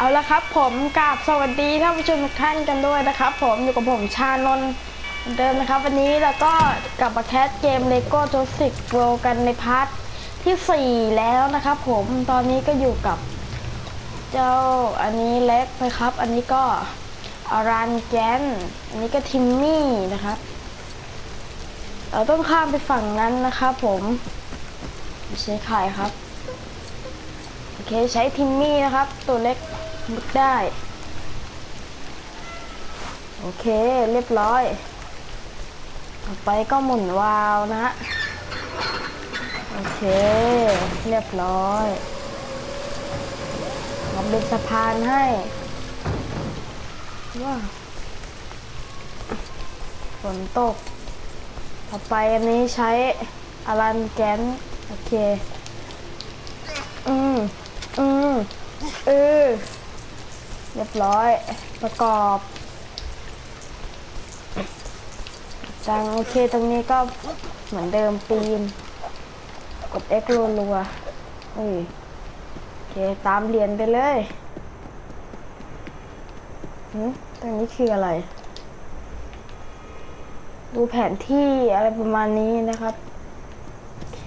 เอาละครับ ผมกราบสวัสดีท่านผู้ชมทุกท่านกันด้วยนะครับ ผมอยู่กับผมชานนท์เหมือนเดิมนะครับ วันนี้เราก็กลับมาแคสเกม Lego j u r a s s i c World กันในพาร์ทที่ 4 แล้วนะครับ ผมตอนนี้ก็อยู่กับเจ้าอันนี้เล็กนะครับ อันนี้ก็อารันแกนอันนี้ก็ทิมมี่นะครับ เราต้องข้ามไปฝั่งนั้นนะครับ ผมใช่ใครครับโอเคใช้ทิมมี่นะครับ ตัวเล็ก มุดได้ โอเคเรียบร้อย ต่อไปก็หมุนวาล์วนะโอเค เรียบร้อยทำเป็นสะพานให้ว้าฝนตก ต่อไปอันนี้ใช้อารันแกนโอเค อืม อืมเออ เรียบร้อย ประกอบจังโอเคตรงนี้ก็เหมือนเดิมปีน กด X รัวๆเอ้ยโอเค ตามเหรียญไปเลยหืมตรงนี้คืออะไร ดูแผนที่อะไรประมาณนี้นะครับ โอเค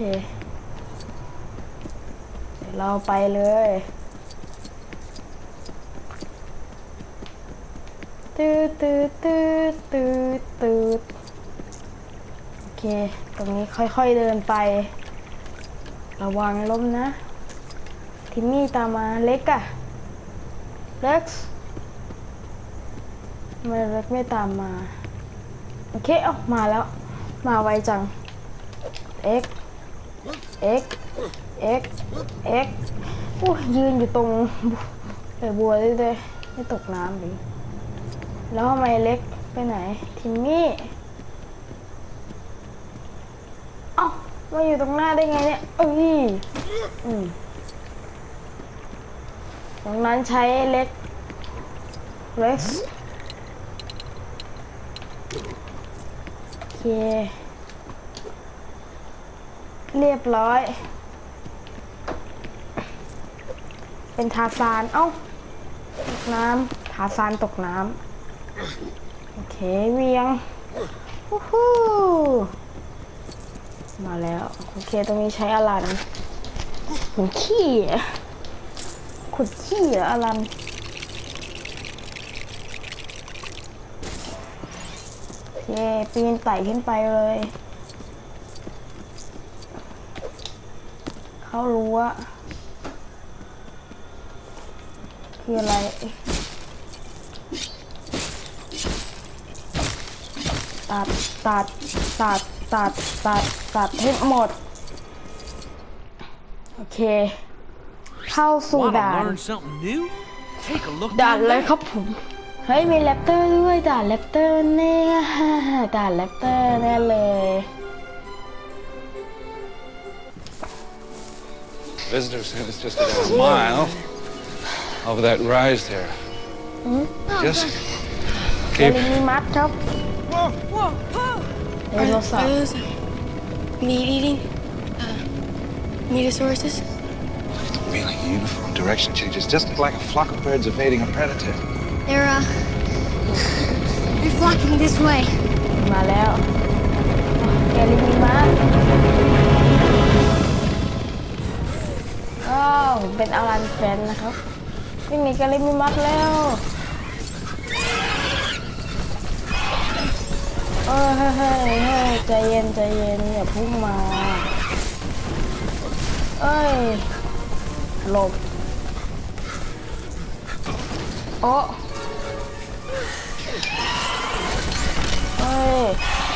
เดี๋ยวเราไปเลย ตืดตืดตืดตืดตืดโอเค ตรงนี้ค่อยๆเดินไป ระวังล้มนะ ทิมมี่ตามมาเล็กอะเล็กไมเล็กไม่ตามมา โอเคเอามาแล้ว มาไวจัง X X X X อู้ยืนอยู่ตรงเออบัวเลยเลยไม่ตกน้ำเลย แล้วทำไมเล็กไปไหนทิมมี่เอ้ามาอยู่ตรงหน้าได้ไงเนี่ยเอ้ยอืมตรงนั้นใช้เล็กเล็กโอเค เรียบร้อย เป็นทาซาน เอ้าตกน้ำทาซานตกน้ำ โอเคเวียงวู้ฮู้มาแล้ว โอเคตรงนี้ใช้อลันขุดขี้ขุดขี้เหรออลันโอเคปีนไต่ขึ้นไปเลย เขารู้ว่าคืออะไร ตัดตัดตัดตัดตัดตัดให้หมด โอเค เข้าสู่ Want to ด่าน learn something new? Take a look ด่าน down เลย there. ครับผม เฮ้ย มีแรปเตอร์ด้วยด่านแรปเตอร์แน่ด่านแรปเตอร์แน่เลย Visitor said it's just about a mile over that rise there. Just เด keep ลิมิมัสครับ Whoa, whoa, whoa! ไดโนเสา Are ร์ those meat eating? Uh, metosauruses? feeling uniform direction changes, just like a flock of birds evading a predator. They're, uh, they're flocking this way. มาแล้วเดลิมิมัสอ้าวเป็นอารันแฟนนะครับวิ่งหนีกาลิมิมัสแล้ว เออเฮ้ยเฮ้ยเฮ้ยใจเย็นใจเย็นอย่าพุ่งมา เอ้ย หลบ โอ้เอ้ย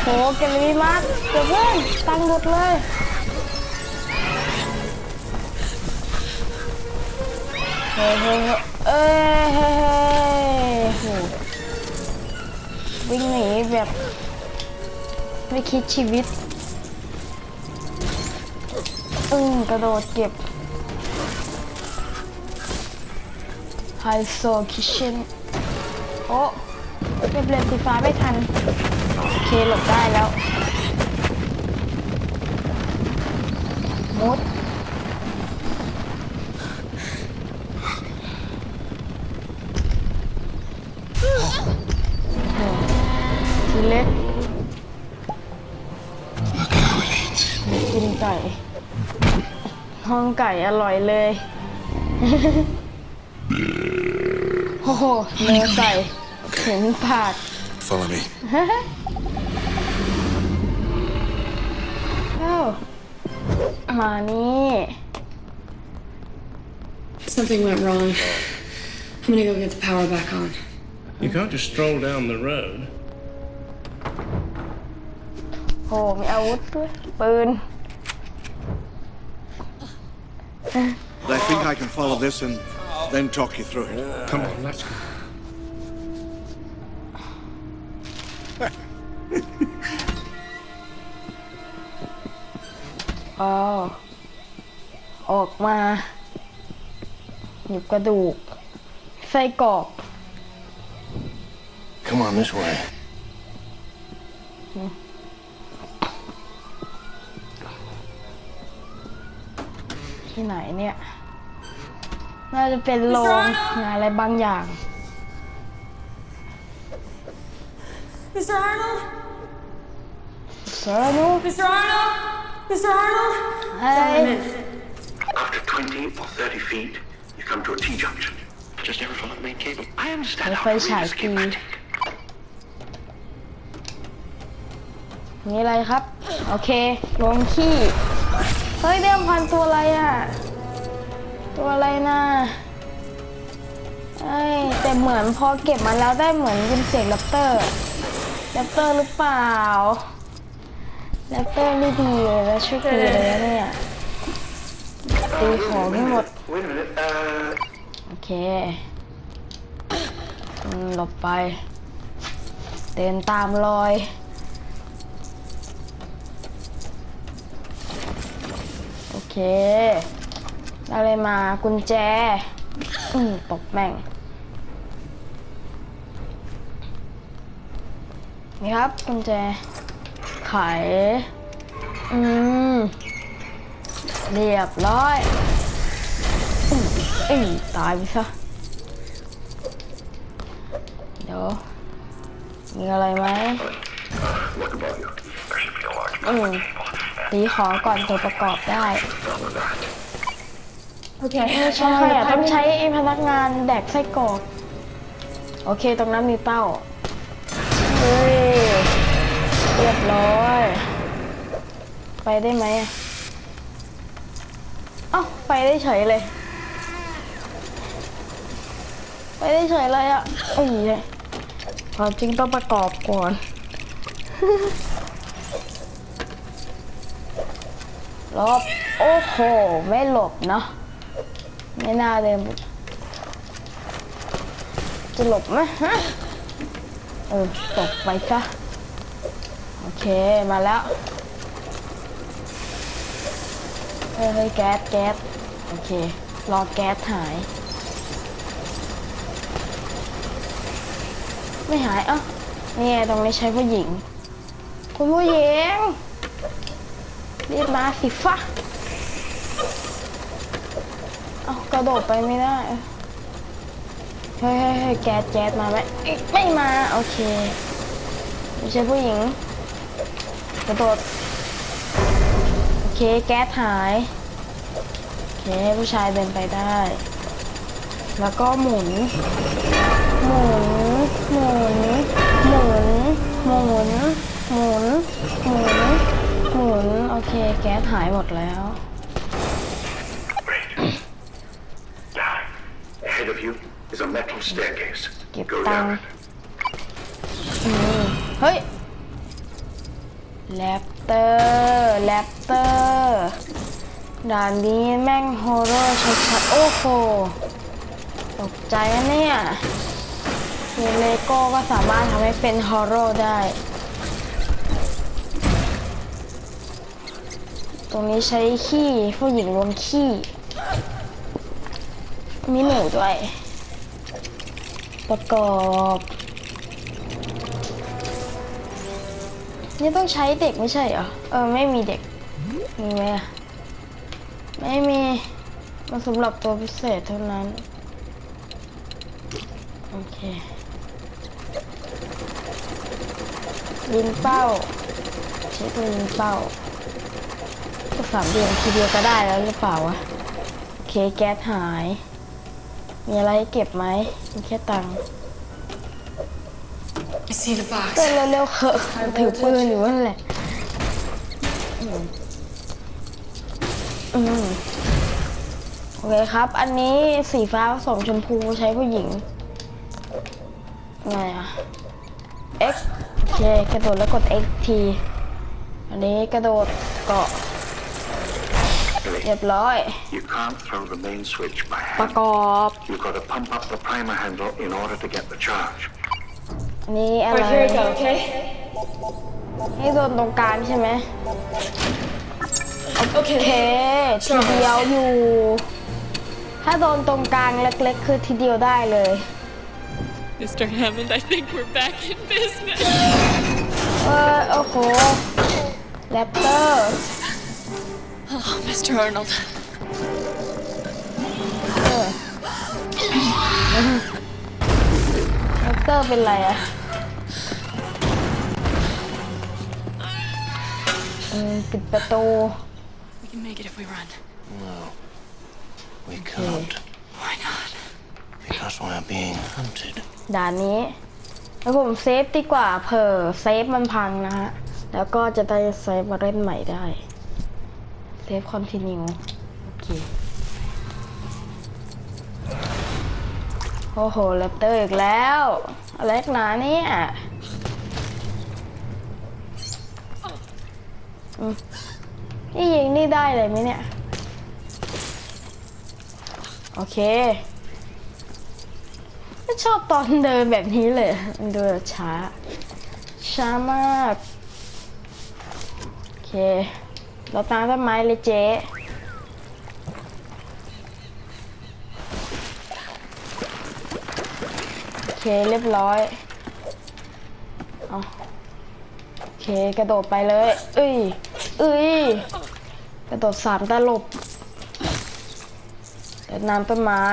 โหเกลวีมัสเดี๋ยวเพื่อนตังหมดเลยเฮ้ยเฮ้ยเฮ้ยเอ้ยเฮ้ยเฮ้ยโหวิ่งหนีแบบ ไปคิดชีวิต อึ้งกระโดดเก็บไฮโซคิชเชนโอ้เก็บเหรียญสีฟ้าไม่ทัน โอเคหลบได้แล้ว มุดทีเล็ก ห้องไก่อร่อยเลย โอ้โหเนื้อไก่เห็นปาก Follow me. เอ้ามานี่ Something went wrong. I'm gonna go get the power back on. You can't just stroll down the road. โหมีอาวุธด้วยปืน I think I can follow this and then talk you through it. Come on, let's go. อ๋อออกมา หยิบกระดูก ไส้กรอก Come on, this way. ที่ไหนเนี่ย น่าจะเป็นโรงงานอะไรบางอย่าง Mr. Arnold? เซอร์นุ Mr. Arnold? Mr. Arnold? เฮ้ย After 20 or 30 feet, you come to a T-junction. Just never follow the main cable. I understand how Phải careers are xài kỳ. schematic. มีอะไรครับ โอเค ลงขี้ เฮ้ยเดิมพันตัวอะไรอะ ตัวอะไรนะเอ้แต่เหมือนพอเก็บมาแล้วได้เหมือนเป็นเสียงแรปเตอร์แรปเตอร์หรือเปล่าแรปเตอร์ไม่ดีเลยนะช่วยกูเลยนะเนี่ยตีของให้หมด โอเคหลบไป เดินตามรอย โอ เคได้อะไรมากุญแจ อืมตบแม่ง นี่ครับกุญแจ ไข อืม เรียบร้อยเอ้ยตายไปซะ เดี๋ยว มีอะไรไหมอืม ตีของก่อนตัวประกอบได้ Okay. ไม่ใช่อะต้องใช้ไอ้พนักงานแดกไส้กรอกโอเค ตรงนั้นมีเป้า เฮ้ย เรียบร้อย ไปได้ไหมอะเอ้าไปได้เฉยเลย ไปได้เฉยเลยอะเอ้ยความจริงต้องประกอบก่อน หลบโอ้โห ไม่หลบเนาะไม่น่าเลยจะหลบไหมฮะเออตกไปซะโอเคมาแล้วเฮ้ยแก๊สแก๊สโอเค รอแก๊สหาย ไม่หายเอ้านี่ตรงนี้ใช้ผู้หญิง คุณผู้หญิง รีบมาสิฟะเอากระโดดไปไม่ได้เฮ้ยเฮ้ยเฮ้ยแก๊สแก๊สมาไหมไม่มา โอเค ไม่ใช่ผู้หญิง กระโดด โอเค แก๊สหาย โอเค ผู้ชายเดินไปได้ แล้วก็หมุน หมุน หมุน หมุน หมุน หมุน หมุน หมุนโอเคแก๊สหายหมดแล้ว Great. Now, ahead of you is a metal staircase. Get Go down. down it. เฮ้ยแรปเตอร์แรปเตอร์ด่านนี้แม่งฮอร์เรอร์ชัดๆโอ้โหตกใจนะเนี่ยเกมเลโก้ก็สามารถทำให้เป็นฮอร์เรอร์ได้ รงนี้ใช้ขี้ผู้หญิงรวมขี้มีหนูด้วย ประกอบนี่ต้องใช้เด็กไม่ใช่เหรอ เออ ไม่มีเด็ก มีไหมอะไม่มีมันสำหรับตัวพิเศษเท่านั้น โอเคยิงเป้า ใช้ปืนยิงเป้า ก็สามเดือนทีเดียวก็ได้แล้วหรือเปล่าวะโอเคแก๊สหาย มีอะไรให้เก็บไหมมีแค่ตังค์ I see the box. เต้นเร็วๆเถอะถือปืนอยู่นั่นแหละอืมอืมโอเคครับ อันนี้สีฟ้าผสมชมพูใช้ผู้หญิง ไงอะ X โอเคกระโดดแล้วกด X ที อันนี้กระโดดเกาะ เรียบร้อย You can't throw the main switch by ประ hand. กอบ You've got to pump up the primer handle in order to get the charge. อันนี้อะไร Alright, here we go, okay? ให้โดนตรงกลางใช่ไหมโอเค ทีเดียวอยู่ ถ้าโดนตรงกลางเล็กๆ คือทีเดียวได้เลย Mr. Hammond, I think we're back in business. เออโอ้โหแรปเตอร์ Oh, Mr. Arnold. แรปเตอร์เป็นไรอะอืมปิดประตู We can make it if we run. We can't. Why not? Because we're being hunted. ด่านนี้ แล้วผมเซฟดีกว่าเผื่อเซฟมันพังนะฮะ แล้วก็จะได้เซฟมาเล่นใหม่ได้ เซฟคอนติเนียโอเคโอ้โหแรปเตอร์อีกแล้วอะไรนักหนาเนี่ยนี่ยิงนี่ได้เลยไหมเนี่ย โอเคไม่ชอบตอนเดินแบบนี้เลยมันเดินช้า ช้ามาก โอเค ราตามต้นไม้เลยเจ๊โอเคเรียบร้อยเอาโอเคกระโดดไปเลยเอ้ยเอ้ยกระโดดสามตลบเดินน้ำต้นไม้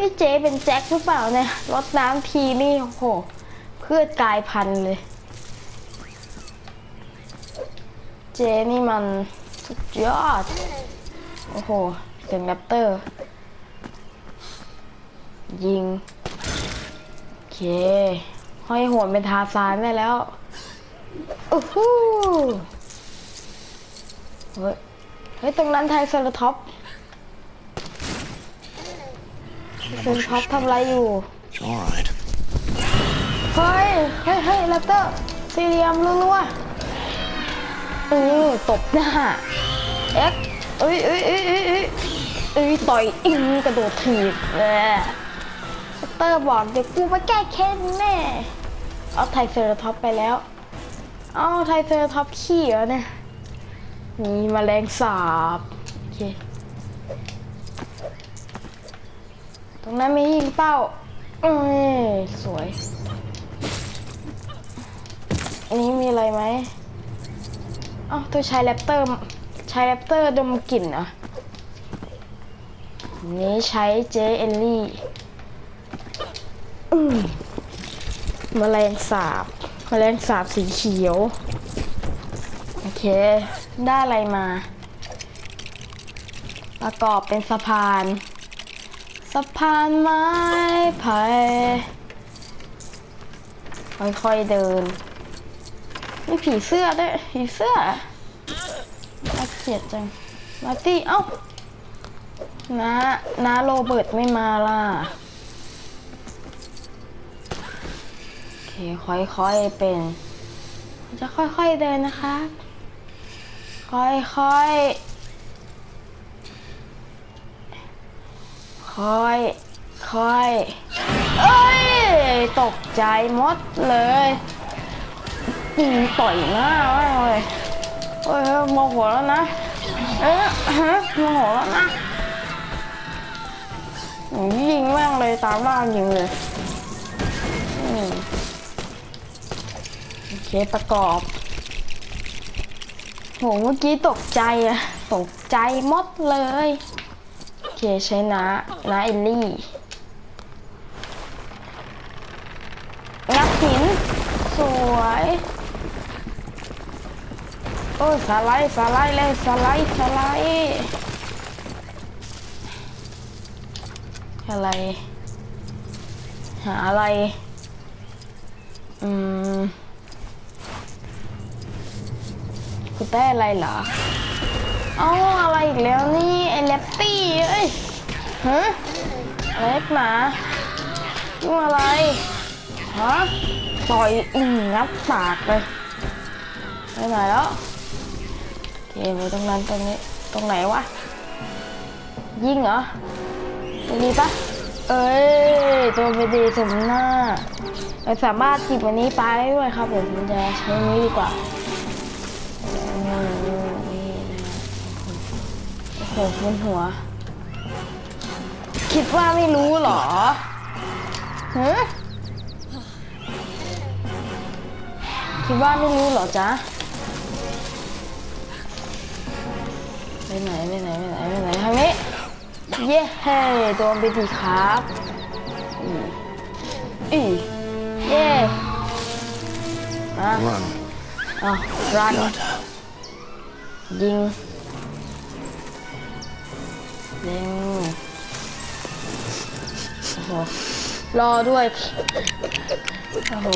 นี่เจ๊เป็นแจ็คหรือเปล่าเนี่ยรดน้ำทีนี่โอ้โหเพืชกายพันธุ์เลย เจ๊นี่มันสุดยอด โอ้โหเสียงแรปเตอร์ ยิง โอเค ห้อยหัวเป็นทาซานได้แล้วโอ้โหเฮ้ยเฮ้ยตรงนั้นไทยเซอร์ท็อป เซนท็อปทำอะไรอยู่ It's all right. เฮ้ย เฮ้ยเฮ้ยแรปเตอร์ซีเรียมรัวๆเออตบหน้าเอ็กซ์เอ้ยเอ้ยเอ้ยเอ้ยเอ้ยเอ้ยต่อยอิงกระโดดถีบแหมแรปเตอร์บอกเดี๋ยวกูมาแก้แค้นแน่เอาไทเซอร์ท็อปไปแล้วเอาไทเซอร์ท็อปขี้เหรอเนี่ยมีแมลงสาบโอเค ตรงนั้นมียิงเป้าเอ้ยสวย อันนี้มีอะไรไหมอ้าวตัวชายแรปเตอร์ชายแรปเตอร์ดมกลิ่นเหรอะนี้ใช้เจเอลลี่มแมลงสาบแมลงสาบสีเขียว โอเค ได้อะไรมา ประกอบเป็นสะพาน สะพานไม้ไผ่ค่อยๆเดินมีผีเสื้อด้วยผีเสื้อน่าเกลียดจังมาตี้เอ้าน้าน้าโรเบิร์ตไม่มาล่ะโอเคค่อยๆเป็น จะค่อยๆเดินนะคะ ค่อยๆ ค่อย ค่อย เอ้ย ตกใจมดเลยต่อยหน้ามากเลยเฮ้ยโมโหแล้วนะ เอ๊ะฮะโมโหแล้วนะยิงแม่งเลยตามล่ายิงเลยอืมโอเคประกอบโหเมื่อกี้ตกใจอะตกใจมดเลย เคใช้น้าน้าเอลลี่งับหิน สวย โอ้สไลด์สไลด์เลยสไลด์สไลด์อะไร หาอะไร อืมคุณได้อะไรเหรอ อ๋ออะไรอีกแล้วนี่ไอ้แลปปี้เอ้ยฮะอะไรนักหนายุ่งอะไรฮะต่อยอืมงับปากเลยไปไหนแล้วโอเคไปตรงนั้นตรงนี้ตรงไหนวะยิงเหรอตรงนี้ปะเอ้ยตัวไปดีสมหน้าเราสามารถจิบอันนี้ไปด้วยครับเดี๋ยวผมจะใช้นี้ดีกว่า โอ้โหบนหัว คิดว่าไม่รู้เหรอฮะคิดว่าไม่รู้เหรอจ๊ะไปไหนไปไหนไปไหนไปไหนทางนี้ เย้เฮ้โดนไปดีครับอีอีเย้มา Run. เอารัน Good. ยิง ยิงโอ้โหรอด้วยโอ้โห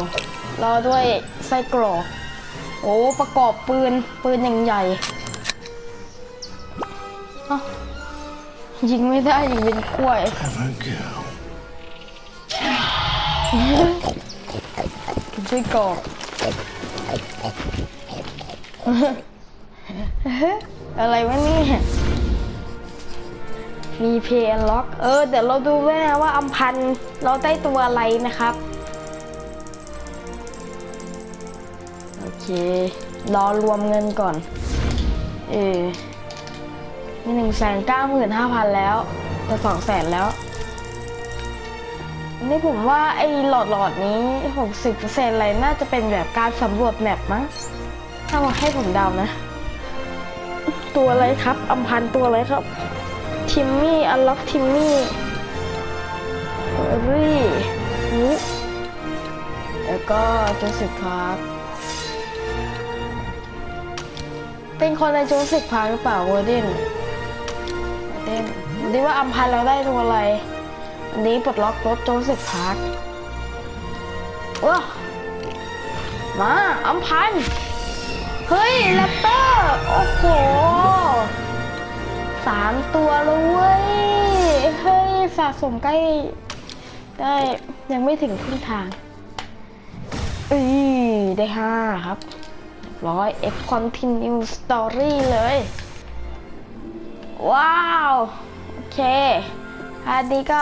รอด้วยไส้กรอกโอ้ประกอบปืนปืนอย่างใหญ่อ้ายิงไม่ได้ยิงเป็นกล้วยกินไส้กรอกอะไรวะเนี่ย มีเพย์ล็อก เออเดี๋ยวเราดูด้วยนะว่าอัมพันเราได้ตัวอะไรนะครับ โอเค รอรวมเงินก่อน เออมีหนึ่งแสนเก้าหมื่นห้าพันแล้วจะสองแสนแล้วนี่ผมว่าไอ้หลอดหลอดนี้หกสิบเปอร์เซ็นต์อะไรน่าจะเป็นแบบการสำรวจแมปมั้ง ถ้ามาให้ผมเดานะ ตัวอะไรครับ อัมพันตัวอะไรครับ ทิมมี่ อันล็อกทิมมี่เอรี่นุแล้วก็จูสิกพาร์คเป็นคนในจูสิกพาร์คหรือเปล่าโวเดนโวเดนดูว่าอัมพันเราได้ตัวอะไร อันนี้ปลดล็อกรถโจสิกพาร์คว้ามาอัมพัน เฮ้ยแรปเตอร์ โอ้โห สามตัวแล้วเว้ยเฮ้ยสะสมใกล้ ได้ยังไม่ถึงครึ่งทางอือได้ห้าครับเรียบร้อย F continue story เลย ว้าว โอเคอันนี้ก็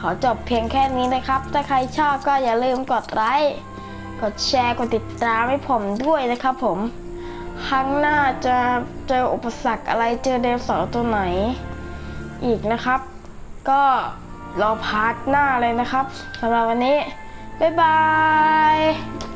ขอจบเพียงแค่นี้นะครับ ถ้าใครชอบก็อย่าลืมกดไลค์ กดแชร์ กดติดตามให้ผมด้วยนะครับผม ครั้งหน้าจะเจออุปสรรคอะไรเจอเดนเสาร์ตัวไหน อีกนะครับ ก็รอพาร์ทหน้าเลยนะครับสำหรับวันนี้ บ๊ายบาย